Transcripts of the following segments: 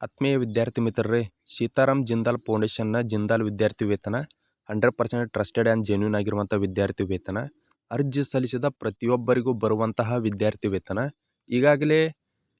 ಆತ್ಮೀಯ ವಿದ್ಯಾರ್ಥಿ ಮಿತ್ರರೇ, ಸೀತಾರಾಮ್ ಜಿಂದಾಲ್ ಫೌಂಡೇಶನ್ನ ಜಿಂದಾಲ್ ವಿದ್ಯಾರ್ಥಿ ವೇತನ, hundred percent trusted and genuine ಆಗಿರುವಂಥ ವಿದ್ಯಾರ್ಥಿ ವೇತನ, ಅರ್ಜಿ ಸಲ್ಲಿಸಿದ ಪ್ರತಿಯೊಬ್ಬರಿಗೂ ಬರುವಂತಹ ವಿದ್ಯಾರ್ಥಿ ವೇತನ. ಈಗಾಗಲೇ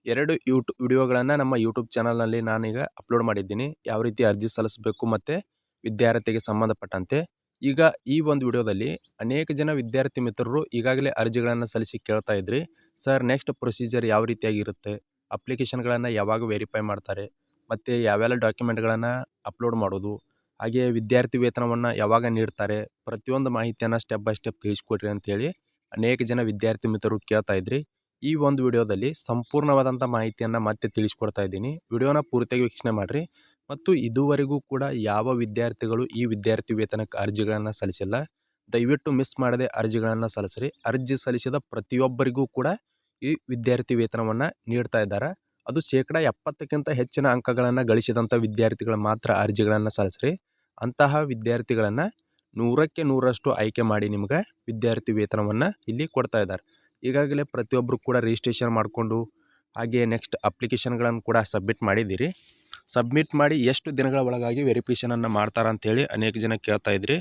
ಎರಡು ಯೂಟ್ಯೂ ವಿಡಿಯೋಗಳನ್ನು ನಮ್ಮ ಯೂಟ್ಯೂಬ್ ಚಾನಲ್ನಲ್ಲಿ ನಾನೀಗ ಅಪ್ಲೋಡ್ ಮಾಡಿದ್ದೀನಿ. ಯಾವ ರೀತಿ ಅರ್ಜಿ ಸಲ್ಲಿಸಬೇಕು ಮತ್ತು ವಿದ್ಯಾರ್ಥಿಗೆ ಸಂಬಂಧಪಟ್ಟಂತೆ. ಈಗ ಈ ಒಂದು ವಿಡಿಯೋದಲ್ಲಿ ಅನೇಕ ಜನ ವಿದ್ಯಾರ್ಥಿ ಮಿತ್ರರು ಈಗಾಗಲೇ ಅರ್ಜಿಗಳನ್ನು ಸಲ್ಲಿಸಿ ಕೇಳ್ತಾ ಇದ್ರಿ. ಸರ್, ನೆಕ್ಸ್ಟ್ ಪ್ರೊಸೀಜರ್ ಯಾವ ರೀತಿಯಾಗಿರುತ್ತೆ? ಅಪ್ಲಿಕೇಶನ್ಗಳನ್ನು ಯಾವಾಗ ವೆರಿಫೈ ಮಾಡ್ತಾರೆ. ಮತ್ತು ಯಾವೆಲ್ಲ ಡಾಕ್ಯುಮೆಂಟ್ಗಳನ್ನು ಅಪ್ಲೋಡ್ ಮಾಡೋದು, ಹಾಗೆ ವಿದ್ಯಾರ್ಥಿ ವೇತನವನ್ನು ಯಾವಾಗ ನೀಡ್ತಾರೆ, ಪ್ರತಿಯೊಂದು ಮಾಹಿತಿಯನ್ನು ಸ್ಟೆಪ್ ಬೈ ಸ್ಟೆಪ್ ತಿಳಿಸ್ಕೊಡ್ರಿ ಅಂತೇಳಿ ಅನೇಕ ಜನ ವಿದ್ಯಾರ್ಥಿ ಮಿತ್ರರು ಕೇಳ್ತಾ ಇದ್ರಿ. ಈ ಒಂದು ವಿಡಿಯೋದಲ್ಲಿ ಸಂಪೂರ್ಣವಾದಂಥ ಮಾಹಿತಿಯನ್ನು ಮತ್ತೆ ತಿಳಿಸ್ಕೊಡ್ತಾ ಇದ್ದೀನಿ. ವಿಡಿಯೋನ ಪೂರ್ತಿಯಾಗಿ ವೀಕ್ಷಣೆ ಮಾಡಿರಿ. ಮತ್ತು ಇದುವರೆಗೂ ಕೂಡ ಯಾವ ವಿದ್ಯಾರ್ಥಿಗಳು ಈ ವಿದ್ಯಾರ್ಥಿ ವೇತನಕ್ಕೆ ಅರ್ಜಿಗಳನ್ನು ಸಲ್ಲಿಸಿಲ್ಲ, ದಯವಿಟ್ಟು ಮಿಸ್ ಮಾಡದೆ ಅರ್ಜಿಗಳನ್ನು ಸಲ್ಲಿಸ್ರಿ. ಅರ್ಜಿ ಸಲ್ಲಿಸಿದ ಪ್ರತಿಯೊಬ್ಬರಿಗೂ ಕೂಡ ಈ ವಿದ್ಯಾರ್ಥಿ ವೇತನವನ್ನು ನೀಡ್ತಾ ಇದ್ದಾರೆ. ಅದು ಶೇಕಡ ಎಪ್ಪತ್ತಕ್ಕಿಂತ ಹೆಚ್ಚಿನ ಅಂಕಗಳನ್ನು ಗಳಿಸಿದಂಥ ವಿದ್ಯಾರ್ಥಿಗಳು ಮಾತ್ರ ಅರ್ಜಿಗಳನ್ನು ಸಲ್ಲಿಸ್ರಿ. ಅಂತಹ ವಿದ್ಯಾರ್ಥಿಗಳನ್ನು ನೂರಕ್ಕೆ ನೂರಷ್ಟು ಆಯ್ಕೆ ಮಾಡಿ ನಿಮ್ಗೆ ವಿದ್ಯಾರ್ಥಿ ವೇತನವನ್ನು ಇಲ್ಲಿ ಕೊಡ್ತಾ ಇದ್ದಾರೆ. ಈಗಾಗಲೇ ಪ್ರತಿಯೊಬ್ಬರು ಕೂಡ ರಿಜಿಸ್ಟ್ರೇಷನ್ ಮಾಡಿಕೊಂಡು ಹಾಗೆ ನೆಕ್ಸ್ಟ್ ಅಪ್ಲಿಕೇಶನ್ಗಳನ್ನು ಕೂಡ ಸಬ್ಮಿಟ್ ಮಾಡಿದ್ದೀರಿ. ಸಬ್ಮಿಟ್ ಮಾಡಿ ಎಷ್ಟು ದಿನಗಳ ಒಳಗಾಗಿ ವೆರಿಫಿಕೇಷನನ್ನು ಮಾಡ್ತಾರ ಅಂಥೇಳಿ ಅನೇಕ ಜನ ಕೇಳ್ತಾ ಇದ್ರಿ.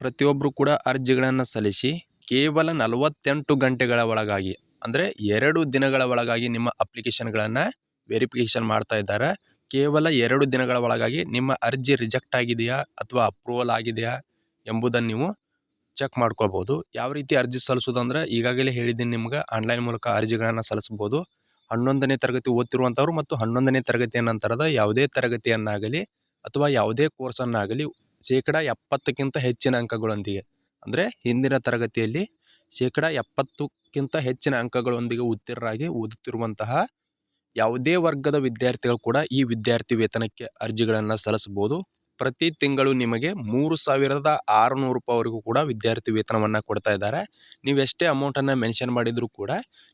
ಪ್ರತಿಯೊಬ್ಬರು ಕೂಡ ಅರ್ಜಿಗಳನ್ನು ಸಲ್ಲಿಸಿ ಕೇವಲ ನಲವತ್ತೆಂಟು ಗಂಟೆಗಳ ಒಳಗಾಗಿ, ಅಂದರೆ ಎರಡು ದಿನಗಳ ಒಳಗಾಗಿ ನಿಮ್ಮ ಅಪ್ಲಿಕೇಶನ್ಗಳನ್ನು ವೆರಿಫಿಕೇಷನ್ ಮಾಡ್ತಾ ಇದ್ದಾರೆ. ಕೇವಲ ಎರಡು ದಿನಗಳ ಒಳಗಾಗಿ ನಿಮ್ಮ ಅರ್ಜಿ ರಿಜೆಕ್ಟ್ ಆಗಿದೆಯಾ ಅಥವಾ ಅಪ್ರೂವಲ್ ಆಗಿದೆಯಾ ಎಂಬುದನ್ನು ನೀವು ಚೆಕ್ ಮಾಡ್ಕೊಳ್ಬೋದು. ಯಾವ ರೀತಿ ಅರ್ಜಿ ಸಲ್ಲಿಸೋದಂದ್ರೆ ಈಗಾಗಲೇ ಹೇಳಿದ್ದೀನಿ ನಿಮ್ಗೆ ಆನ್ಲೈನ್ ಮೂಲಕ ಅರ್ಜಿಗಳನ್ನು ಸಲ್ಲಿಸ್ಬೋದು ಹನ್ನೊಂದನೇ ತರಗತಿ ಓದ್ತಿರುವಂಥವ್ರು ಮತ್ತು ಹನ್ನೊಂದನೇ ತರಗತಿಯ ನಂತರದ ಯಾವುದೇ ತರಗತಿಯನ್ನಾಗಲಿ ಅಥವಾ ಯಾವುದೇ ಕೋರ್ಸನ್ನಾಗಲಿ ಶೇಕಡ ಎಪ್ಪತ್ತಕ್ಕಿಂತ ಹೆಚ್ಚಿನ ಅಂಕಗಳೊಂದಿಗೆ ಅಂದರೆ ಹಿಂದಿನ ತರಗತಿಯಲ್ಲಿ ಶೇಕಡ ಎಪ್ಪತ್ತಕ್ಕಿಂತ ಹೆಚ್ಚಿನ ಅಂಕಗಳೊಂದಿಗೆ ಉತ್ತೀರ್ಣರಾಗಿ ಓದುತ್ತಿರುವಂತಹ ಯಾವುದೇ ವರ್ಗದ ವಿದ್ಯಾರ್ಥಿಗಳು ಕೂಡ ಈ ವಿದ್ಯಾರ್ಥಿ ವೇತನಕ್ಕೆ ಅರ್ಜಿಗಳನ್ನು ಸಲ್ಲಿಸಬಹುದು. ಪ್ರತಿ ತಿಂಗಳು ನಿಮಗೆ ಮೂರು ಸಾವಿರದ ಆರುನೂರು ರೂಪಾಯಿವರೆಗೂ ಕೂಡ ವಿದ್ಯಾರ್ಥಿ ವೇತನವನ್ನು ಕೊಡ್ತಾ ಇದ್ದಾರೆ. ನೀವು ಎಷ್ಟೇ ಅಮೌಂಟನ್ನು ಮೆನ್ಷನ್ ಮಾಡಿದರೂ ಕೂಡ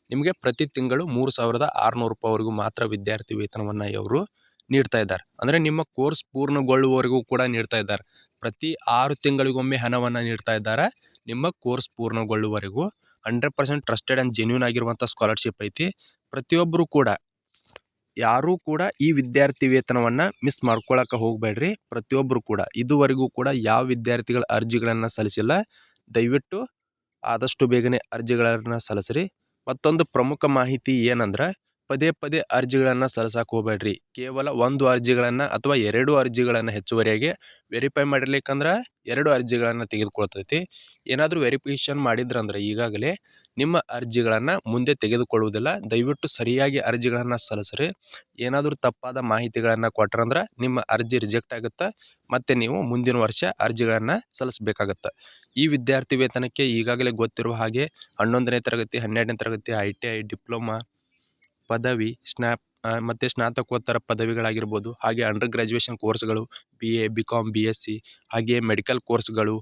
ನಿಮಗೆ ಪ್ರತಿ ತಿಂಗಳು ಮೂರು ಸಾವಿರದ ಆರುನೂರು ರೂಪಾಯಿವರೆಗೂ ಮಾತ್ರ ವಿದ್ಯಾರ್ಥಿ ವೇತನವನ್ನು ಇವರು ನೀಡ್ತಾ ಇದ್ದಾರೆ. ಅಂದರೆ ನಿಮ್ಮ ಕೋರ್ಸ್ ಪೂರ್ಣಗೊಳ್ಳುವವರೆಗೂ ಕೂಡ ನೀಡ್ತಾ ಇದ್ದಾರೆ. ಪ್ರತಿ ಆರು ತಿಂಗಳಿಗೊಮ್ಮೆ ಹಣವನ್ನು ನೀಡ್ತಾ ಇದ್ದಾರೆ. ನಿಮ್ಮ course ಪೂರ್ಣಗೊಳ್ಳುವವರೆಗೂ hundred percent trusted and genuine ಆಗಿರುವಂಥ ಸ್ಕಾಲರ್ಶಿಪ್ ಐತಿ. ಪ್ರತಿಯೊಬ್ಬರು ಕೂಡ, ಯಾರೂ ಕೂಡ ಈ ವಿದ್ಯಾರ್ಥಿ ವೇತನವನ್ನು ಮಿಸ್ ಮಾಡ್ಕೊಳಕ್ಕೆ ಹೋಗಬೇಡ್ರಿ. ಪ್ರತಿಯೊಬ್ಬರು ಕೂಡ, ಇದುವರೆಗೂ ಕೂಡ ಯಾವ ವಿದ್ಯಾರ್ಥಿಗಳ ಅರ್ಜಿಗಳನ್ನು ಸಲ್ಲಿಸಿಲ್ಲ, ದಯವಿಟ್ಟು ಆದಷ್ಟು ಬೇಗನೆ ಅರ್ಜಿಗಳನ್ನು ಸಲ್ಲಿಸ್ರಿ. ಮತ್ತೊಂದು ಪ್ರಮುಖ ಮಾಹಿತಿ ಏನಂದ್ರೆ ಪದೇ ಪದೇ ಅರ್ಜಿಗಳನ್ನು ಸಲ್ಲಿಸಕ್ಕೆ ಹೋಗಬೇಡ್ರಿ. ಕೇವಲ ಒಂದು ಅರ್ಜಿಗಳನ್ನು ಅಥವಾ ಎರಡು ಅರ್ಜಿಗಳನ್ನು ಹೆಚ್ಚುವರಿಯಾಗಿ ವೆರಿಫೈ ಮಾಡಿರ್ಲಿಕ್ಕಂದ್ರೆ ಎರಡು ಅರ್ಜಿಗಳನ್ನು ತೆಗೆದುಕೊಳ್ತೈತಿ. ಏನಾದರೂ ವೆರಿಫಿಕೇಷನ್ ಮಾಡಿದ್ರಂದ್ರೆ ಈಗಾಗಲೇ ನಿಮ್ಮ ಅರ್ಜಿಗಳನ್ನು ಮುಂದೆ ತೆಗೆದುಕೊಳ್ಳುವುದಿಲ್ಲ. ದಯವಿಟ್ಟು ಸರಿಯಾಗಿ ಅರ್ಜಿಗಳನ್ನು ಸಲ್ಲಿಸ್ರಿ. ಏನಾದರೂ ತಪ್ಪಾದ ಮಾಹಿತಿಗಳನ್ನು ಕೊಟ್ರಂದ್ರೆ ನಿಮ್ಮ ಅರ್ಜಿ ರಿಜೆಕ್ಟ್ ಆಗುತ್ತೆ, ಮತ್ತು ನೀವು ಮುಂದಿನ ವರ್ಷ ಅರ್ಜಿಗಳನ್ನು ಸಲ್ಲಿಸಬೇಕಾಗತ್ತೆ. ಈ ವಿದ್ಯಾರ್ಥಿ ವೇತನಕ್ಕೆ ಈಗಾಗಲೇ ಗೊತ್ತಿರುವ ಹಾಗೆ ಹನ್ನೊಂದನೇ ತರಗತಿ, ಹನ್ನೆರಡನೇ ತರಗತಿ ಐ ಟಿ ಐ ಡಿಪ್ಲೊಮಾ ಪದವಿ ಸ್ನ್ಯಾಪ್ ಮತ್ತು ಸ್ನಾತಕೋತ್ತರ ಪದವಿಗಳಾಗಿರ್ಬೋದು, ಹಾಗೆ ಅಂಡರ್ ಗ್ರ್ಯಾಜುಯೇಷನ್ ಕೋರ್ಸ್ಗಳು B A B com B S C ಹಾಗೆ ಮೆಡಿಕಲ್ ಕೋರ್ಸ್ಗಳು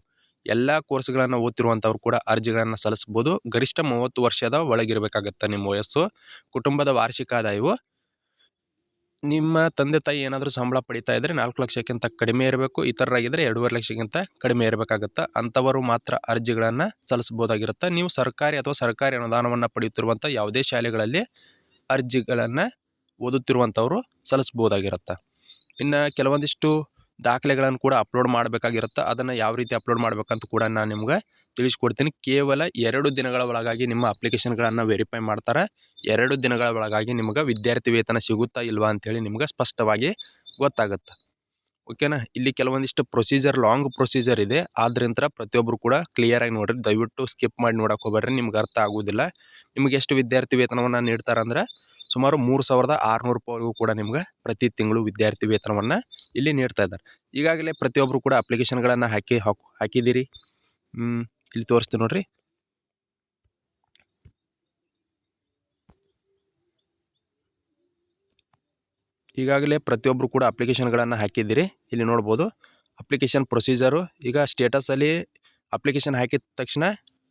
ಎಲ್ಲ ಕೋರ್ಸ್ಗಳನ್ನು ಓದ್ತಿರುವಂಥವ್ರು ಕೂಡ ಅರ್ಜಿಗಳನ್ನು ಸಲ್ಲಿಸ್ಬೋದು. ಗರಿಷ್ಠ ಮೂವತ್ತು ವರ್ಷದ ಒಳಗಿರಬೇಕಾಗತ್ತೆ ನಿಮ್ಮ ವಯಸ್ಸು, ಕುಟುಂಬದ ವಾರ್ಷಿಕ ಆದಾಯವು. ನಿಮ್ಮ ತಂದೆ ತಾಯಿ ಏನಾದರೂ ಸಂಬಳ ಪಡಿತಾ ಇದ್ದರೆ ನಾಲ್ಕು ಲಕ್ಷಕ್ಕಿಂತ ಕಡಿಮೆ ಇರಬೇಕು ಇತರರಾಗಿದ್ದರೆ ಎರಡೂವರೆ ಲಕ್ಷಕ್ಕಿಂತ ಕಡಿಮೆ ಇರಬೇಕಾಗತ್ತೆ. ಅಂಥವರು ಮಾತ್ರ ಅರ್ಜಿಗಳನ್ನು ಸಲ್ಲಿಸ್ಬೋದಾಗಿರುತ್ತೆ ನೀವು ಸರ್ಕಾರಿ ಅಥವಾ ಸರ್ಕಾರಿ ಅನುದಾನವನ್ನು ಪಡೆಯುತ್ತಿರುವಂಥ ಯಾವುದೇ ಶಾಲೆಗಳಲ್ಲಿ ಅರ್ಜಿಗಳನ್ನು ಓದುತ್ತಿರುವಂಥವರು ಸಲ್ಲಿಸ್ಬೋದಾಗಿರುತ್ತೆ ಇನ್ನು ಕೆಲವೊಂದಿಷ್ಟು ದಾಖಲೆಗಳನ್ನು ಕೂಡ ಅಪ್ಲೋಡ್ ಮಾಡಬೇಕಾಗಿರುತ್ತೆ. ಅದನ್ನು ಯಾವ ರೀತಿ ಅಪ್ಲೋಡ್ ಮಾಡಬೇಕಂತ ಕೂಡ ನಾನು ನಿಮ್ಗೆ ತಿಳಿಸ್ಕೊಡ್ತೀನಿ. ಕೇವಲ ಎರಡು ದಿನಗಳ ಒಳಗಾಗಿ ನಿಮ್ಮ ಅಪ್ಲಿಕೇಶನ್ಗಳನ್ನು ವೆರಿಫೈ ಮಾಡ್ತಾರೆ. ಎರಡು ದಿನಗಳ ಒಳಗಾಗಿ ನಿಮ್ಗೆ ವಿದ್ಯಾರ್ಥಿ ವೇತನ ಸಿಗುತ್ತಾ ಇಲ್ವಾ ಅಂಥೇಳಿ ನಿಮ್ಗೆ ಸ್ಪಷ್ಟವಾಗಿ ಗೊತ್ತಾಗುತ್ತೆ. ಓಕೆನಾ? ಇಲ್ಲಿ ಕೆಲವೊಂದಿಷ್ಟು ಪ್ರೊಸೀಜರ್, ಲಾಂಗ್ ಪ್ರೊಸೀಜರ್ ಇದೆ. ಆದ್ರಿಂದ ಪ್ರತಿಯೊಬ್ಬರು ಕೂಡ ಕ್ಲಿಯರಾಗಿ ನೋಡಿರಿ. ದಯವಿಟ್ಟು ಸ್ಕಿಪ್ ಮಾಡಿ ನೋಡೋಕೆ ಹೋಗ್ಬೇಡ್ರಿ. ನಿಮ್ಗೆ ಅರ್ಥ ಆಗೋದಿಲ್ಲ. ನಿಮ್ಗೆ ಎಷ್ಟು ವಿದ್ಯಾರ್ಥಿ ವೇತನವನ್ನು ನೀಡ್ತಾರಂದ್ರೆ ಸುಮಾರು ಮೂರು ಸಾವಿರದ ಆರುನೂರು ರೂಪಾಯಿವರೆಗೂ ಕೂಡ ನಿಮ್ಗೆ ಪ್ರತಿ ತಿಂಗಳು ವಿದ್ಯಾರ್ಥಿ ವೇತನವನ್ನು ಇಲ್ಲಿ ನೀಡ್ತಾ ಇದ್ದಾರೆ. ಈಗಾಗಲೇ ಪ್ರತಿಯೊಬ್ಬರು ಕೂಡ ಅಪ್ಲಿಕೇಶನ್ಗಳನ್ನು ಹಾಕಿ, ಹಾಕ್, ಹಾಕಿದ್ದೀರಿ. ಇಲ್ಲಿ ತೋರಿಸ್ತೀನಿ ನೋಡ್ರಿ. ಈಗಾಗಲೇ ಪ್ರತಿಯೊಬ್ಬರು ಕೂಡ ಅಪ್ಲಿಕೇಶನ್ಗಳನ್ನು ಹಾಕಿದ್ದೀರಿ. ಇಲ್ಲಿ ನೋಡ್ಬೋದು. ಅಪ್ಲಿಕೇಶನ್ ಪ್ರೊಸೀಜರು ಈಗ ಸ್ಟೇಟಸಲ್ಲಿ ಅಪ್ಲಿಕೇಶನ್ ಹಾಕಿದ ತಕ್ಷಣ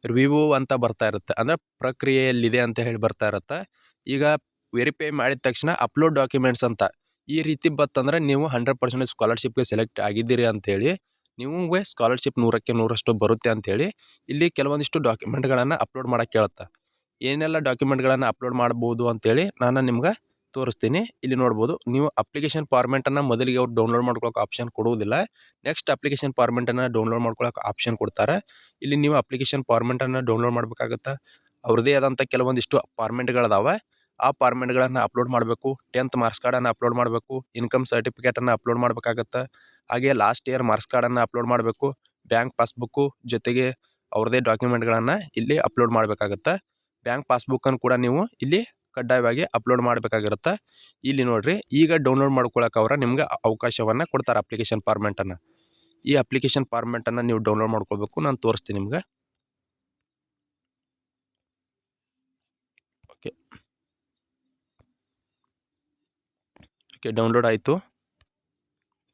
ರಿವ್ಯೂ ಅಂತ ಬರ್ತಾ ಇರುತ್ತೆ. ಅಂದರೆ ಪ್ರಕ್ರಿಯೆಯಲ್ಲಿದೆ ಅಂತ ಹೇಳಿ ಬರ್ತಾ ಇರುತ್ತೆ. ಈಗ ವೆರಿಫೈ ಮಾಡಿದ ತಕ್ಷಣ ಅಪ್ಲೋಡ್ ಡಾಕ್ಯುಮೆಂಟ್ಸ್ ಅಂತ ಈ ರೀತಿ ಬತ್ತಂದರೆ ನೀವು ಹಂಡ್ರೆಡ್ ಪರ್ಸೆಂಟ್ ಸ್ಕಾಲರ್ಶಿಪ್ಗೆ ಸೆಲೆಕ್ಟ್ ಆಗಿದ್ದೀರಿ ಅಂಥೇಳಿ ನಿಮಗೆ ಸ್ಕಾಲರ್ಶಿಪ್ ನೂರಕ್ಕೆ ನೂರಷ್ಟು ಬರುತ್ತೆ ಅಂಥೇಳಿ ಇಲ್ಲಿ ಕೆಲವೊಂದಿಷ್ಟು ಡಾಕ್ಯುಮೆಂಟ್ಗಳನ್ನು ಅಪ್ಲೋಡ್ ಮಾಡೋಕ್ಕೆ ಕೇಳುತ್ತೆ. ಏನೆಲ್ಲ ಡಾಕ್ಯುಮೆಂಟ್ಗಳನ್ನು ಅಪ್ಲೋಡ್ ಮಾಡ್ಬೋದು ಅಂಥೇಳಿ ನಾನು ನಿಮ್ಗೆ ತೋರಿಸ್ತೀನಿ. ಇಲ್ಲಿ ನೋಡ್ಬೋದು, ನೀವು ಅಪ್ಲಿಕೇಶನ್ ಫಾರ್ಮೆಟನ್ನು ಮೊದಲಿಗೆ ಅವ್ರು ಡೌನ್ಲೋಡ್ ಮಾಡ್ಕೊಳ್ಳೋಕೆ ಆಪ್ಷನ್ ಕೊಡುವುದಿಲ್ಲ. ನೆಕ್ಸ್ಟ್ ಅಪ್ಲಿಕೇಶನ್ ಫಾರ್ಮೆಟನ್ನು ಡೌನ್ಲೋಡ್ ಮಾಡ್ಕೊಳ್ಳೋಕೆ ಆಪ್ಷನ್ ಕೊಡ್ತಾರೆ. ಇಲ್ಲಿ ನೀವು ಅಪ್ಲಿಕೇಶನ್ ಫಾರ್ಮೆಟನ್ನು ಡೌನ್ಲೋಡ್ ಮಾಡಬೇಕಾಗುತ್ತೆ? ಅವ್ರದ್ದೇ ಆದಂಥ ಕೆಲವೊಂದಿಷ್ಟು ಫಾರ್ಮೆಟ್ಗಳದಾವೆ ಆ ಫಾರ್ಮೆಟ್ಗಳನ್ನು ಅಪ್ಲೋಡ್ ಮಾಡಬೇಕು. ಟೆಂತ್ ಮಾರ್ಕ್ಸ್ ಕಾರ್ಡನ್ನು ಅಪ್ಲೋಡ್ ಮಾಡಬೇಕು. ಇನ್ಕಮ್ ಸರ್ಟಿಫಿಕೇಟನ್ನು ಅಪ್ಲೋಡ್ ಮಾಡಬೇಕಾಗತ್ತೆ? ಹಾಗೆ ಲಾಸ್ಟ್ ಇಯರ್ ಮಾರ್ಕ್ಸ್ ಕಾರ್ಡನ್ನು ಅಪ್ಲೋಡ್ ಮಾಡಬೇಕು. ಬ್ಯಾಂಕ್ ಪಾಸ್ಬುಕ್ಕು ಜೊತೆಗೆ ಅವ್ರದ್ದೇ ಡಾಕ್ಯುಮೆಂಟ್ಗಳನ್ನು ಇಲ್ಲಿ ಅಪ್ಲೋಡ್ ಮಾಡಬೇಕಾಗತ್ತೆ? ಬ್ಯಾಂಕ್ ಪಾಸ್ಬುಕ್ಕನ್ನು ಕೂಡ ನೀವು ಇಲ್ಲಿ ಕಡ್ಡಾಯವಾಗಿ ಅಪ್ಲೋಡ್ ಮಾಡಬೇಕಾಗಿರುತ್ತೆ. ಇಲ್ಲಿ ನೋಡಿರಿ, ಈಗ ಡೌನ್ಲೋಡ್ ಮಾಡ್ಕೊಳ್ಳೋಕೆ ಅವರ ನಿಮ್ಗೆ ಅವಕಾಶವನ್ನು ಕೊಡ್ತಾರೆ ಅಪ್ಲಿಕೇಶನ್ ಫಾರ್ಮೆಟನ್ನು ಈ ಅಪ್ಲಿಕೇಶನ್ ಫಾರ್ಮೆಟನ್ನು ನೀವು ಡೌನ್ಲೋಡ್ ಮಾಡ್ಕೋಬೇಕು ನಾನು ತೋರಿಸ್ತೀನಿ ನಿಮ್ಗೆ. ಓಕೆ. ಓಕೆ ಡೌನ್ಲೋಡ್ ಆಯಿತು.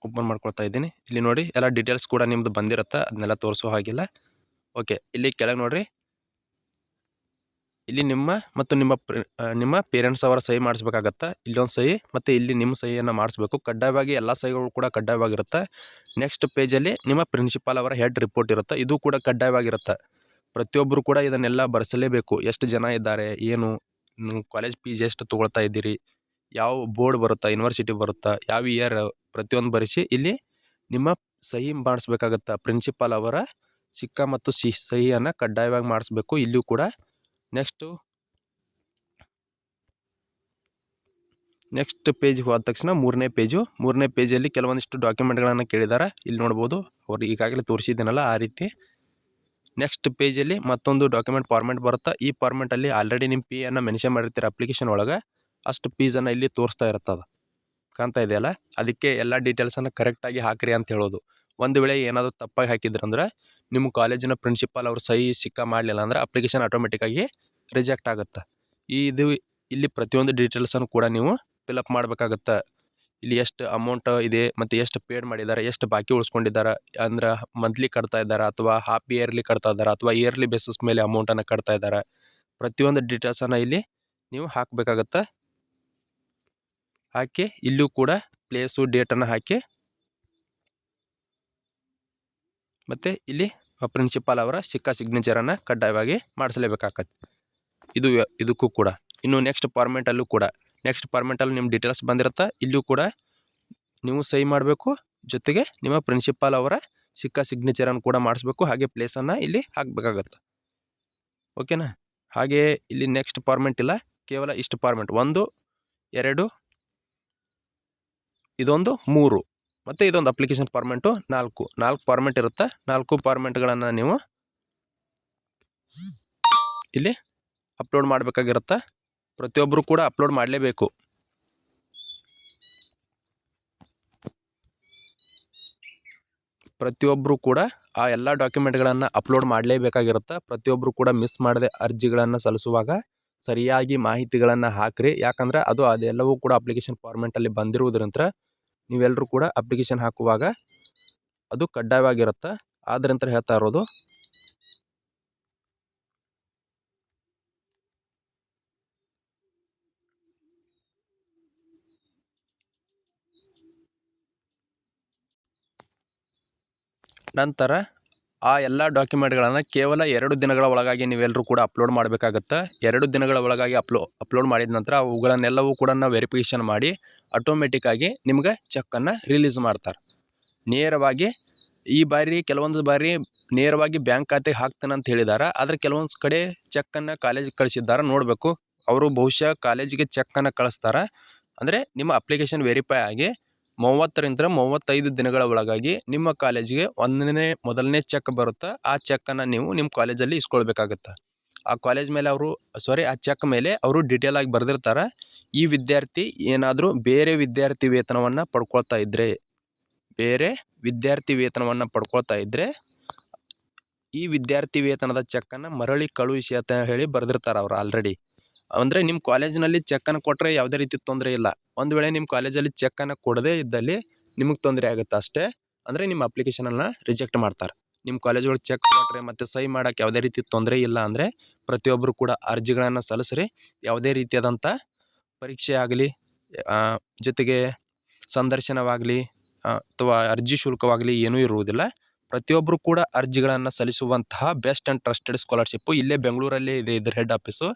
ಓಪನ್ ಮಾಡ್ಕೊಳ್ತಾ ಇದ್ದೀನಿ. ಇಲ್ಲಿ ನೋಡಿ, ಎಲ್ಲ ಡೀಟೇಲ್ಸ್ ಕೂಡ ನಿಮ್ಮದು ಬಂದಿರುತ್ತೆ, ಅದನ್ನೆಲ್ಲ ತೋರಿಸೋ ಹಾಗಿಲ್ಲ. ಓಕೆ, ಇಲ್ಲಿ ಕೆಳಗೆ ನೋಡ್ರಿ ಇಲ್ಲಿ ನಿಮ್ಮ ಮತ್ತು ನಿಮ್ಮ ನಿಮ್ಮ ಪೇರೆಂಟ್ಸ್ ಅವರ ಸಹಿ ಮಾಡಿಸ್ಬೇಕಾಗತ್ತೆ? ಇಲ್ಲೊಂದು ಸಹಿ ಮತ್ತು ಇಲ್ಲಿ ನಿಮ್ಮ ಸಹಿಯನ್ನು ಮಾಡಿಸ್ಬೇಕು. ಕಡ್ಡಾಯವಾಗಿ ಎಲ್ಲ ಸಹಿಗಳು ಕೂಡ ಕಡ್ಡಾಯವಾಗಿರುತ್ತೆ. ನೆಕ್ಸ್ಟ್ ಪೇಜಲ್ಲಿ ನಿಮ್ಮ ಪ್ರಿನ್ಸಿಪಾಲ್ ಅವರ ಹೆಡ್ ರಿಪೋರ್ಟ್ ಇರುತ್ತೆ. ಇದು ಕೂಡ ಕಡ್ಡಾಯವಾಗಿರುತ್ತೆ. ಪ್ರತಿಯೊಬ್ಬರು ಕೂಡ ಇದನ್ನೆಲ್ಲ ಬರೆಸಲೇಬೇಕು. ಎಷ್ಟು ಜನ ಇದ್ದಾರೆ? ಏನು? ಕಾಲೇಜ್ ಫೀಸ್ ಎಷ್ಟು ತೊಗೊಳ್ತಾ ಇದ್ದೀರಿ? ಯಾವ ಬೋರ್ಡ್ ಬರುತ್ತಾ? ಯೂನಿವರ್ಸಿಟಿ ಬರುತ್ತಾ? ಯಾವ ಇಯರ್ ಪ್ರತಿಯೊಂದು ಬರೆಸಿ ಇಲ್ಲಿ ನಿಮ್ಮ ಸಹಿ ಮಾಡಿಸ್ಬೇಕಾಗತ್ತೆ? ಪ್ರಿನ್ಸಿಪಾಲ್ ಅವರ ಸಿಕ್ಕ ಮತ್ತು ಸಿ, ಸಹಿಯನ್ನು ಕಡ್ಡಾಯವಾಗಿ ಮಾಡಿಸ್ಬೇಕು. ಇಲ್ಲಿಯೂ ಕೂಡ ನೆಕ್ಸ್ಟು ನೆಕ್ಸ್ಟ್ ಪೇಜ್ಗೆ ಹೋದ ತಕ್ಷಣ ಮೂರನೇ ಪೇಜು ಮೂರನೇ ಪೇಜಲ್ಲಿ ಕೆಲವೊಂದಿಷ್ಟು ಡಾಕ್ಯುಮೆಂಟ್ಗಳನ್ನು ಕೇಳಿದ್ದಾರೆ ಇಲ್ಲಿ ನೋಡ್ಬೋದು, ಅವ್ರು ಈಗಾಗಲೇ ತೋರಿಸಿದ್ದೀನಲ್ಲ ಆ ರೀತಿ. ನೆಕ್ಸ್ಟ್ ಪೇಜಲ್ಲಿ ಮತ್ತೊಂದು ಡಾಕ್ಯುಮೆಂಟ್ ಫಾರ್ಮೆಟ್ ಬರುತ್ತೆ? ಈ ಫಾರ್ಮೆಟಲ್ಲಿ ಆಲ್ರೆಡಿ ನಿಮ್ಮ ಪಿ ಅನ್ನು ಮೆನ್ಷನ್ ಮಾಡಿರ್ತೀರ ಅಪ್ಲಿಕೇಶನ್ ಒಳಗೆ. ಅಷ್ಟು ಪೀಸನ್ನು ಇಲ್ಲಿ ತೋರಿಸ್ತಾ ಇರ್ತದೆ. ಕಾಣ್ತಾ ಇದೆಯಲ್ಲ? ಅದಕ್ಕೆ ಎಲ್ಲ ಡೀಟೇಲ್ಸನ್ನು ಕರೆಕ್ಟಾಗಿ ಹಾಕ್ರಿ ಅಂತ ಹೇಳೋದು. ಒಂದು ವೇಳೆ ಏನಾದರೂ ತಪ್ಪಾಗಿ ಹಾಕಿದ್ರಂದ್ರೆ ನಿಮ್ಮ ಕಾಲೇಜಿನ ಪ್ರಿನ್ಸಿಪಾಲ್ ಅವ್ರು ಸಹಿ ಸಿಕ್ಕ ಮಾಡಲಿಲ್ಲ ಅಂದ್ರೆ ಅಪ್ಲಿಕೇಶನ್ ಆಟೋಮೆಟಿಕ್ಕಾಗಿ ರಿಜೆಕ್ಟ್ ಆಗುತ್ತೆ. ಈ ಇದು ಇಲ್ಲಿ ಪ್ರತಿಯೊಂದು ಡೀಟೇಲ್ಸನ್ನು ಕೂಡ ನೀವು ಫಿಲಪ್ ಮಾಡಬೇಕಾಗತ್ತೆ. ಇಲ್ಲಿ ಎಷ್ಟು ಅಮೌಂಟ್ ಇದೆ, ಮತ್ತು ಎಷ್ಟು ಪೇಡ್ ಮಾಡಿದ್ದಾರೆ, ಎಷ್ಟು ಬಾಕಿ ಉಳಿಸ್ಕೊಂಡಿದ್ದಾರೆ, ಅಂದ್ರೆ ಮಂತ್ಲಿ ಕಟ್ತಾ ಇದ್ದಾರೆ, ಅಥವಾ ಹಾಫ್ ಇಯರ್ಲಿ ಕಟ್ತಾ ಇದ್ದಾರೆ, ಅಥವಾ ಇಯರ್ಲಿ ಬೇಸಿಸ್ ಮೇಲೆ ಅಮೌಂಟನ್ನು ಕಟ್ತಾ ಇದ್ದಾರೆ, ಪ್ರತಿಯೊಂದು ಡೀಟೇಲ್ಸನ್ನು ಇಲ್ಲಿ ನೀವು ಹಾಕಬೇಕಾಗತ್ತೆ. ಹಾಕಿ ಇಲ್ಲೂ ಕೂಡ ಪ್ಲೇಸು ಡೇಟನ್ನು ಹಾಕಿ ಮತ್ತು ಇಲ್ಲಿ ಪ್ರಿನ್ಸಿಪಾಲ್ ಅವರ ಸಿಕ್ಕ ಸಿಗ್ನೇಚರನ್ನು ಕಡ್ಡಾಯವಾಗಿ ಮಾಡಿಸಲೇಬೇಕಾಗತ್ತೆ. ಇದು ಇದಕ್ಕೂ ಕೂಡ. ಇನ್ನು ನೆಕ್ಸ್ಟ್ ಫಾರ್ಮೆಟಲ್ಲೂ ಕೂಡ. ನೆಕ್ಸ್ಟ್ ಫಾರ್ಮೆಟಲ್ಲಿ ನಿಮ್ಮ ಡೀಟೇಲ್ಸ್ ಬಂದಿರುತ್ತೆ. ಇಲ್ಲೂ ಕೂಡ ನೀವು ಸಹಿ ಮಾಡಬೇಕು. ಜೊತೆಗೆ ನಿಮ್ಮ ಪ್ರಿನ್ಸಿಪಾಲ್ ಅವರ ಸಿಕ್ಕ ಸಿಗ್ನೇಚರನ್ನು ಕೂಡ ಮಾಡಿಸ್ಬೇಕು. ಹಾಗೆ ಪ್ಲೇಸನ್ನು ಇಲ್ಲಿ ಹಾಕಬೇಕಾಗತ್ತೆ. ಓಕೆನಾ ಹಾಗೆ ಇಲ್ಲಿ ನೆಕ್ಸ್ಟ್ ಫಾರ್ಮೆಟ್ ಇಲ್ಲ. ಕೇವಲ ಇಷ್ಟು ಫಾರ್ಮೆಟ್ ಒಂದು, ಎರಡು, ಇದೊಂದು, ಮೂರು. ಮತ್ತು ಇದೊಂದು ಅಪ್ಲಿಕೇಶನ್ ಫಾರ್ಮೆಂಟು ನಾಲ್ಕು. ನಾಲ್ಕು ಫಾರ್ಮೆಂಟ್ ಇರುತ್ತೆ. ನಾಲ್ಕು ಫಾರ್ಮೆಟ್ಗಳನ್ನು ನೀವು ಇಲ್ಲಿ ಅಪ್ಲೋಡ್ ಮಾಡಬೇಕಾಗಿರುತ್ತೆ. ಪ್ರತಿಯೊಬ್ಬರು ಕೂಡ ಅಪ್ಲೋಡ್ ಮಾಡಲೇಬೇಕು. ಪ್ರತಿಯೊಬ್ಬರು ಕೂಡ ಆ ಎಲ್ಲ ಡಾಕ್ಯುಮೆಂಟ್ಗಳನ್ನು ಅಪ್ಲೋಡ್ ಮಾಡಲೇಬೇಕಾಗಿರುತ್ತೆ. ಪ್ರತಿಯೊಬ್ಬರು ಕೂಡ ಮಿಸ್ ಮಾಡದೆ ಅರ್ಜಿಗಳನ್ನು ಸಲ್ಲಿಸುವಾಗ ಸರಿಯಾಗಿ ಮಾಹಿತಿಗಳನ್ನು ಹಾಕ್ರಿ. ಯಾಕಂದ್ರೆ ಅದು ಅದೆಲ್ಲವೂ ಕೂಡ ಅಪ್ಲಿಕೇಶನ್ ಫಾರ್ಮೆಟಲ್ಲಿ ಬಂದಿರುವುದರಿಂದ ನೀವೆಲ್ಲರೂ ಕೂಡ ಅಪ್ಲಿಕೇಶನ್ ಹಾಕುವಾಗ ಅದು ಕಡ್ಡಾಯವಾಗಿರುತ್ತೆ? ಆದ್ರಿಂದ ಹೇಳ್ತಾ ಇರೋದು. ನಂತರ ಆ ಎಲ್ಲ ಡಾಕ್ಯುಮೆಂಟ್ಗಳನ್ನು ಕೇವಲ ಎರಡು ದಿನಗಳ ಒಳಗಾಗಿ ನೀವೆಲ್ಲರೂ ಕೂಡ ಅಪ್ಲೋಡ್ ಮಾಡಬೇಕಾಗತ್ತೆ? ಎರಡು ದಿನಗಳ ಒಳಗಾಗಿ ಅಪ್ಲೋ ಅಪ್ಲೋಡ್ ಮಾಡಿದ ನಂತರ ಅವುಗಳನ್ನೆಲ್ಲವೂ ಕೂಡ ನಾವು ವೆರಿಫಿಕೇಷನ್ ಮಾಡಿ ಆಟೋಮೆಟಿಕ್ಕಾಗಿ ನಿಮ್ಗೆ ಚೆಕ್ಕನ್ನು ರಿಲೀಸ್ ಮಾಡ್ತಾರೆ. ನೇರವಾಗಿ ಈ ಬಾರಿ ಕೆಲವೊಂದು ಬಾರಿ ನೇರವಾಗಿ ಬ್ಯಾಂಕ್ ಖಾತೆಗೆ ಹಾಕ್ತಾನೆ ಅಂತ ಹೇಳಿದ್ದಾರೆ ಆದರೆ ಕೆಲವೊಂದು ಕಡೆ ಚೆಕ್ಕನ್ನು ಕಾಲೇಜಿಗೆ ಕಳಿಸಿದ್ದಾರೆ, ನೋಡಬೇಕು. ಅವರು ಬಹುಶಃ ಕಾಲೇಜಿಗೆ ಚೆಕ್ಕನ್ನು ಕಳಿಸ್ತಾರೆ. ಅಂದರೆ ನಿಮ್ಮ ಅಪ್ಲಿಕೇಶನ್ ವೆರಿಫೈ ಆಗಿ ಮೂವತ್ತರಿಂದ ಮೂವತ್ತೈದು ದಿನಗಳ ಒಳಗಾಗಿ ನಿಮ್ಮ ಕಾಲೇಜಿಗೆ ಒಂದನೇ, ಮೊದಲನೇ ಚೆಕ್ ಬರುತ್ತೆ, ಆ ಚೆಕ್ಕನ್ನು ನೀವು ನಿಮ್ಮ ಕಾಲೇಜಲ್ಲಿ ಇಸ್ಕೊಳ್ಬೇಕಾಗತ್ತೆ. ಆ ಕಾಲೇಜ್ ಮೇಲೆ ಅವರು ಸಾರಿ ಆ ಚೆಕ್ ಮೇಲೆ ಅವರು ಡೀಟೇಲ್ ಆಗಿ ಬರೆದಿರ್ತಾರೆ. ಈ ವಿದ್ಯಾರ್ಥಿ ಏನಾದರೂ ಬೇರೆ ವಿದ್ಯಾರ್ಥಿ ವೇತನವನ್ನು ಪಡ್ಕೊಳ್ತಾ ಇದ್ದರೆ ಬೇರೆ ವಿದ್ಯಾರ್ಥಿ ವೇತನವನ್ನು ಪಡ್ಕೊಳ್ತಾ ಇದ್ದರೆ ಈ ವಿದ್ಯಾರ್ಥಿ ವೇತನದ ಚೆಕ್ಕನ್ನು ಮರಳಿ ಕಳುಹಿಸಿ ಅಂತ ಹೇಳಿ ಬರೆದಿರ್ತಾರೆ ಅವ್ರು ಆಲ್ರೆಡಿ ಅಂದರೆ ನಿಮ್ಮ ಕಾಲೇಜಿನಲ್ಲಿ ಚೆಕ್ಕನ್ನು ಕೊಟ್ಟರೆ ಯಾವುದೇ ರೀತಿ ತೊಂದರೆ ಇಲ್ಲ. ಒಂದು ವೇಳೆ ನಿಮ್ಮ ಕಾಲೇಜಲ್ಲಿ ಚೆಕ್ಕನ್ನು ಕೊಡದೇ ಇದ್ದಲ್ಲಿ ನಿಮಗೆ ತೊಂದರೆ ಆಗುತ್ತೆ ಅಷ್ಟೇ. ಅಂದರೆ ನಿಮ್ಮ ಅಪ್ಲಿಕೇಶನನ್ನು ರಿಜೆಕ್ಟ್ ಮಾಡ್ತಾರೆ. ನಿಮ್ಮ ಕಾಲೇಜೊಳಗೆ ಚೆಕ್ ಕೊಟ್ಟರೆ ಮತ್ತು ಸಹಿ ಮಾಡೋಕ್ಕೆ ಯಾವುದೇ ರೀತಿ ತೊಂದರೆ ಇಲ್ಲ ಅಂದರೆ ಪ್ರತಿಯೊಬ್ಬರು ಕೂಡ ಅರ್ಜಿಗಳನ್ನು ಸಲ್ಲಿಸ್ರಿ. ಯಾವುದೇ ರೀತಿಯಾದಂಥ ಪರೀಕ್ಷೆ ಆಗಲಿ ಜೊತೆಗೆ ಸಂದರ್ಶನವಾಗಲಿ ಅಥವಾ ಅರ್ಜಿ ಶುಲ್ಕವಾಗಲಿ ಏನೂ ಇರುವುದಿಲ್ಲ. ಪ್ರತಿಯೊಬ್ಬರು ಕೂಡ ಅರ್ಜಿಗಳನ್ನು ಸಲ್ಲಿಸುವಂತಹ ಬೆಸ್ಟ್ ಆ್ಯಂಡ್ ಟ್ರಸ್ಟೆಡ್ ಸ್ಕಾಲರ್ಶಿಪ್ಪು ಇಲ್ಲೇ ಬೆಂಗಳೂರಲ್ಲಿ ಇದೆ ಇದ್ರ ಹೆಡ್ ಆಫೀಸು.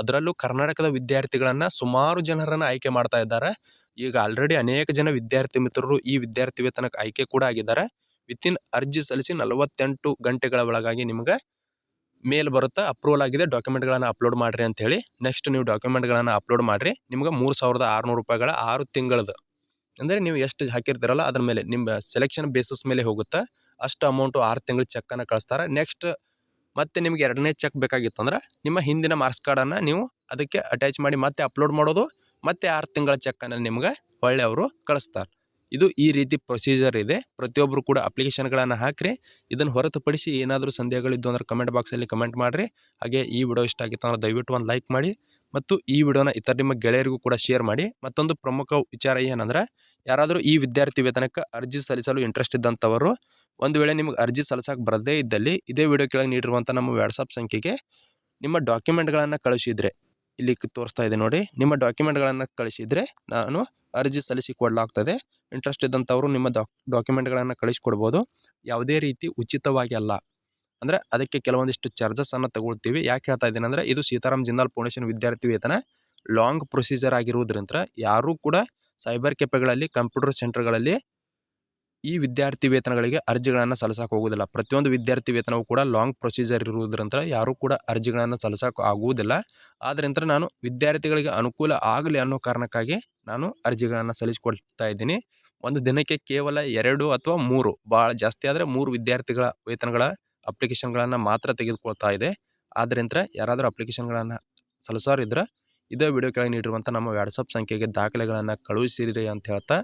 ಅದರಲ್ಲೂ ಕರ್ನಾಟಕದ ವಿದ್ಯಾರ್ಥಿಗಳನ್ನು ಸುಮಾರು ಜನರನ್ನು ಆಯ್ಕೆ ಮಾಡ್ತಾ ಇದ್ದಾರೆ. ಈಗ ಆಲ್ರೆಡಿ ಅನೇಕ ಜನ ವಿದ್ಯಾರ್ಥಿ ಮಿತ್ರರು ಈ ವಿದ್ಯಾರ್ಥಿ ವೇತನಕ್ಕೆ ಆಯ್ಕೆ ಕೂಡ ಆಗಿದ್ದಾರೆ. ವಿತಿನ್ ಅರ್ಜಿ ಸಲ್ಲಿಸಿ ನಲವತ್ತೆಂಟು ಗಂಟೆಗಳ ಒಳಗಾಗಿ ನಿಮ್ಗೆ ಮೇಲ್ ಬರುತ್ತೆ ಅಪ್ರೂವಲ್ ಆಗಿದೆ ಡಾಕ್ಯುಮೆಂಟ್ಗಳನ್ನು ಅಪ್ಲೋಡ್ ಮಾಡಿರಿ ಅಂತ ಹೇಳಿ ನೆಕ್ಸ್ಟ್ ನೀವು ಡಾಕ್ಯುಮೆಂಟ್ಗಳನ್ನು ಅಪ್ಲೋಡ್ ಮಾಡಿರಿ. ನಿಮ್ಗೆ ಮೂರು ಸಾವಿರದ ಆರುನೂರು ರೂಪಾಯಿಗಳ ಆರು ತಿಂಗಳದ್ದು ಅಂದರೆ ನೀವು ಎಷ್ಟು ಹಾಕಿರ್ತೀರಲ್ಲ, ಅದ್ರ ಮೇಲೆ ನಿಮ್ಮ ಸೆಲೆಕ್ಷನ್ ಬೇಸಿಸ್ ಮೇಲೆ ಹೋಗುತ್ತೆ, ಅಷ್ಟು ಅಮೌಂಟು ಆರು ತಿಂಗಳು ಚೆಕ್ಕನ್ನು ಕಳಿಸ್ತಾರೆ. ನೆಕ್ಸ್ಟ್ ಮತ್ತೆ ನಿಮ್ಗೆ ಎರಡನೇ ಚೆಕ್ ಬೇಕಾಗಿತ್ತು ಅಂದ್ರೆ, ನಿಮ್ಮ ಹಿಂದಿನ ಮಾರ್ಕ್ಸ್ ಕಾರ್ಡನ್ನು ನೀವು ಅದಕ್ಕೆ ಅಟ್ಯಾಚ್ ಮಾಡಿ ಮತ್ತೆ ಅಪ್ಲೋಡ್ ಮಾಡೋದು, ಮತ್ತೆ ಆರು ತಿಂಗಳ ಚೆಕ್ಕನ್ನು ನಿಮ್ಗೆ ಒಳ್ಳೆಯವರು ಕಳಿಸ್ತಾರೆ. ಇದು ಈ ರೀತಿ ಪ್ರೊಸೀಜರ್ ಇದೆ. ಪ್ರತಿಯೊಬ್ಬರು ಕೂಡ ಅಪ್ಲಿಕೇಶನ್ಗಳನ್ನು ಹಾಕಿರಿ. ಇದನ್ನು ಹೊರತುಪಡಿಸಿ ಏನಾದರೂ ಸಂದೇಹಗಳಿದ್ದು ಅಂದ್ರೆ ಕಮೆಂಟ್ ಬಾಕ್ಸಲ್ಲಿ ಕಮೆಂಟ್ ಮಾಡಿರಿ. ಹಾಗೆ ಈ ವಿಡಿಯೋ ಇಷ್ಟ ಆಗಿತ್ತು ಅಂದ್ರೆ ದಯವಿಟ್ಟು ಒಂದು ಲೈಕ್ ಮಾಡಿ ಮತ್ತು ಈ ವಿಡಿಯೋನ ಇತರ ನಿಮ್ಮ ಗೆಳೆಯರಿಗೂ ಕೂಡ ಶೇರ್ ಮಾಡಿ. ಮತ್ತೊಂದು ಪ್ರಮುಖ ವಿಚಾರ ಏನಂದ್ರೆ, ಯಾರಾದರೂ ಈ ವಿದ್ಯಾರ್ಥಿ ವೇತನಕ್ಕೆ ಅರ್ಜಿ ಸಲ್ಲಿಸಲು ಇಂಟ್ರೆಸ್ಟ್ ಇದ್ದಂಥವರು, ಒಂದು ವೇಳೆ ನಿಮಗೆ ಅರ್ಜಿ ಸಲ್ಲಿಸೋಕೆ ಬರದೇ ಇದ್ದಲ್ಲಿ ಇದೇ ವಿಡಿಯೋ ಕೆಳಗೆ ನೀಡಿರುವಂಥ ನಮ್ಮ ವಾಟ್ಸಪ್ ಸಂಖ್ಯೆಗೆ ನಿಮ್ಮ ಡಾಕ್ಯುಮೆಂಟ್ಗಳನ್ನು ಕಳಿಸಿದರೆ, ಇಲ್ಲಿ ತೋರಿಸ್ತಾ ಇದೆ ನೋಡಿ. ನಿಮ್ಮ ಡಾಕ್ಯುಮೆಂಟ್ಗಳನ್ನು ಕಳಿಸಿದರೆ ನಾನು ಅರ್ಜಿ ಸಲ್ಲಿಸಿ ಕೊಡಲಾಗ್ತದೆ. ಇಂಟ್ರೆಸ್ಟ್ ಇದ್ದಂಥವರು ನಿಮ್ಮ ಡಾಕ್ ಡಾಕ್ಯುಮೆಂಟ್ಗಳನ್ನು ಕಳಿಸ್ಕೊಡ್ಬೋದು. ಯಾವುದೇ ರೀತಿ ಉಚಿತವಾಗಿ ಅಲ್ಲ. ಅಂದರೆ ಅದಕ್ಕೆ ಕೆಲವೊಂದಿಷ್ಟು ಚಾರ್ಜಸನ್ನು ತಗೊಳ್ತೀವಿ. ಯಾಕೆ ಹೇಳ್ತಾ ಇದ್ದೀನಿ ಅಂದರೆ ಇದು ಸೀತಾರಾಮ್ ಜಿಂದಾಲ್ ಫೌಂಡೇಶನ್ ವಿದ್ಯಾರ್ಥಿ ವೇತನ. ಲಾಂಗ್ ಪ್ರೊಸೀಜರ್ ಆಗಿರುವುದರಿಂದ ಯಾರೂ ಕೂಡ ಸೈಬರ್ ಕೆಫೆಗಳಲ್ಲಿ ಕಂಪ್ಯೂಟರ್ ಸೆಂಟರ್ಗಳಲ್ಲಿ ಈ ವಿದ್ಯಾರ್ಥಿ ವೇತನಗಳಿಗೆ ಅರ್ಜಿಗಳನ್ನು ಸಲ್ಲಿಸೋಕೆ ಹೋಗೋದಿಲ್ಲ ಪ್ರತಿಯೊಂದು ವಿದ್ಯಾರ್ಥಿ ವೇತನವೂ ಕೂಡ ಲಾಂಗ್ ಪ್ರೊಸೀಜರ್ ಇರುವುದರಿಂದ ಯಾರೂ ಕೂಡ ಅರ್ಜಿಗಳನ್ನು ಸಲ್ಲಿಸೋಕೆ ಆಗುವುದಿಲ್ಲ. ಆದ್ದರಿಂದ ನಾನು ವಿದ್ಯಾರ್ಥಿಗಳಿಗೆ ಅನುಕೂಲ ಆಗಲಿ ಅನ್ನೋ ಕಾರಣಕ್ಕಾಗಿ ನಾನು ಅರ್ಜಿಗಳನ್ನು ಸಲ್ಲಿಸಿಕೊಳ್ತಾ ಇದ್ದೀನಿ. ಒಂದು ದಿನಕ್ಕೆ ಕೇವಲ ಎರಡು ಅಥವಾ ಮೂರು ಭಾಳ ಜಾಸ್ತಿ ಆದರೆ ಮೂರು ವಿದ್ಯಾರ್ಥಿಗಳ ವೇತನಗಳ ಅಪ್ಲಿಕೇಶನ್ಗಳನ್ನು ಮಾತ್ರ ತೆಗೆದುಕೊಳ್ತಾ ಇದೆ. ಆದ್ದರಿಂದ ಯಾರಾದರೂ ಅಪ್ಲಿಕೇಶನ್ಗಳನ್ನು ಇದ್ರೆ ಇದೇ ವಿಡಿಯೋ ಕೆಳಗೆ ನೀಡಿರುವಂಥ ನಮ್ಮ ವಾಟ್ಸಪ್ ಸಂಖ್ಯೆಗೆ ದಾಖಲೆಗಳನ್ನು ಕಳುಹಿಸಿರಿ ಅಂತ ಹೇಳ್ತಾ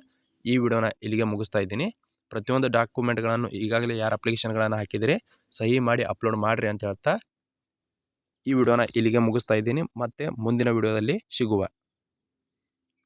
ಈ ವಿಡಿಯೋನ ಇಲ್ಲಿಗೆ ಮುಗಿಸ್ತಾ ಇದ್ದೀನಿ. ಪ್ರತಿಯೊಂದು ಡಾಕ್ಯುಮೆಂಟ್ಗಳನ್ನು ಈಗಾಗಲೇ ಯಾರು ಅಪ್ಲಿಕೇಶನ್ಗಳನ್ನು ಹಾಕಿದರೆ, ಸಹಿ ಮಾಡಿ ಅಪ್ಲೋಡ್ ಮಾಡಿರಿ ಅಂತ ಹೇಳ್ತಾ ಈ ವಿಡಿಯೋನ ಇಲ್ಲಿಗೆ ಮುಗಿಸ್ತಾ ಇದ್ದೀನಿ. ಮತ್ತೆ ಮುಂದಿನ ವಿಡಿಯೋದಲ್ಲಿ ಸಿಗುವ.